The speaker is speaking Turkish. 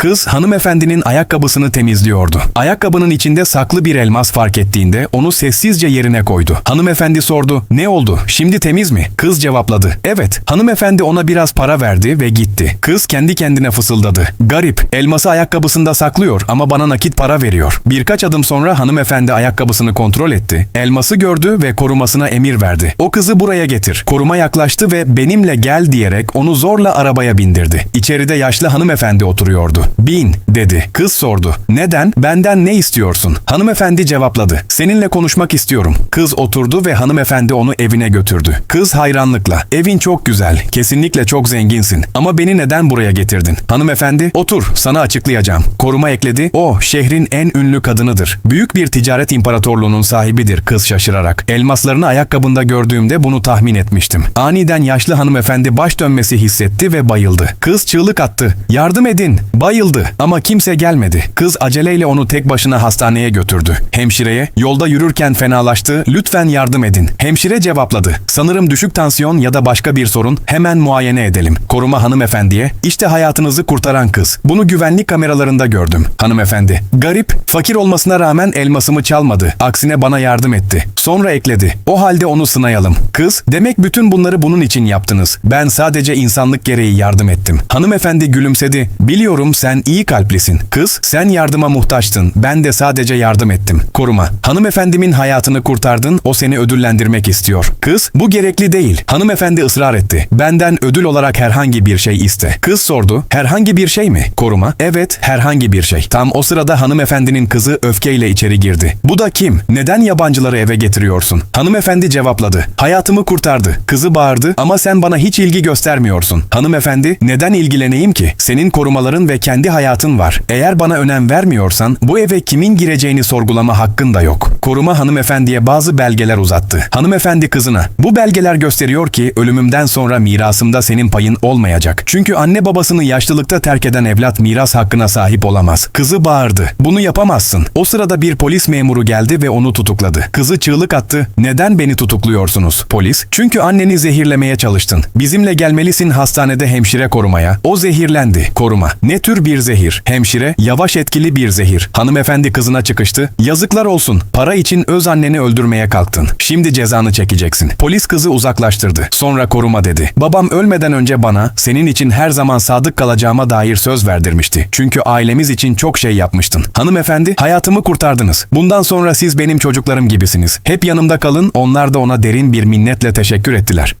Kız hanımefendinin ayakkabısını temizliyordu. Ayakkabının içinde saklı bir elmas fark ettiğinde onu sessizce yerine koydu. Hanımefendi sordu, ne oldu, şimdi temiz mi? Kız cevapladı, evet. Hanımefendi ona biraz para verdi ve gitti. Kız kendi kendine fısıldadı. Garip, elması ayakkabısında saklıyor ama bana nakit para veriyor. Birkaç adım sonra hanımefendi ayakkabısını kontrol etti. Elması gördü ve korumasına emir verdi. O kızı buraya getir. Koruma yaklaştı ve benimle gel diyerek onu zorla arabaya bindirdi. İçeride yaşlı hanımefendi oturuyordu. Bin dedi. Kız sordu. Neden? Benden ne istiyorsun? Hanımefendi cevapladı. Seninle konuşmak istiyorum. Kız oturdu ve hanımefendi onu evine götürdü. Kız hayranlıkla. Evin çok güzel. Kesinlikle çok zenginsin. Ama beni neden buraya getirdin? Hanımefendi otur sana açıklayacağım. Koruma ekledi. O şehrin en ünlü kadınıdır. Büyük bir ticaret imparatorluğunun sahibidir kız şaşırarak. Elmaslarını ayakkabında gördüğümde bunu tahmin etmiştim. Aniden yaşlı hanımefendi baş dönmesi hissetti ve bayıldı. Kız çığlık attı. Yardım edin. Bayıldı ama kimse gelmedi. Kız aceleyle onu tek başına hastaneye götürdü. Hemşireye yolda yürürken fenalaştı. Lütfen yardım edin. Hemşire cevapladı. Sanırım düşük tansiyon ya da başka bir sorun. Hemen muayene edelim. Koruma hanımefendiye. İşte hayatınızı kurtaran kız. Bunu güvenlik kameralarında gördüm. Hanımefendi. Garip, fakir olmasına rağmen elmasımı çalmadı. Aksine bana yardım etti. Sonra ekledi. O halde onu sınayalım. Kız, demek bütün bunları bunun için yaptınız. Ben sadece insanlık gereği yardım ettim. Hanımefendi gülümsedi. Biliyorum sen iyi kalplisin. Kız, sen yardıma muhtaçtın. Ben de sadece yardım ettim. Koruma. Hanımefendimin hayatını kurtardın. O seni ödüllendirmek istiyor. Kız, bu gerekli değil. Hanımefendi ısrar etti. Benden ödül olarak herhangi bir şey iste. Kız sordu. Herhangi bir şey mi? Koruma. Evet, herhangi bir şey. Tam o sırada hanımefendinin kızı öfkeyle içeri girdi. Bu da kim? Neden yabancıları eve getiriyorsun? Hanımefendi cevapladı. Hayatımı kurtardı. Kızı bağırdı ama sen bana hiç ilgi göstermiyorsun. Hanımefendi, neden ilgileneyim ki? Senin korumaların ve kendi hayatın var. Eğer bana önem vermiyorsan bu eve kimin gireceğini sorgulama hakkın da yok. Koruma hanımefendiye bazı belgeler uzattı. Hanımefendi kızına, bu belgeler gösteriyor ki ölümümden sonra mirasımda senin payın olmayacak. Çünkü anne babasını yaşlılıkta terk eden evlat miras hakkına sahip olamaz. Kızı bağırdı. Bunu yapamazsın. O sırada bir polis memuru geldi ve onu tutukladı. Kızı çığlık attı. Neden beni tutukluyorsunuz? Polis, çünkü anneni zehirlemeye çalıştın. Bizimle gelmelisin hastanede hemşire korumaya. O zehirlendi. Koruma. Ne tür bir zehir? Hemşire, yavaş etkili bir zehir. Hanımefendi kızına çıkıştı. Yazıklar olsun. Para için öz anneni öldürmeye kalktın. Şimdi cezanı çekeceksin. Polis kızı uzaklaştırdı. Sonra koruma dedi. Babam ölmeden önce bana senin için her zaman sadık kalacağıma dair söz verdirmişti. Çünkü ailemiz için çok şey yapmıştın. Hanımefendi, hayatımı kurtardınız. Bundan sonra siz benim çocuklarım gibisiniz. Hep yanımda kalın, onlar da ona derin bir minnetle teşekkür ettiler.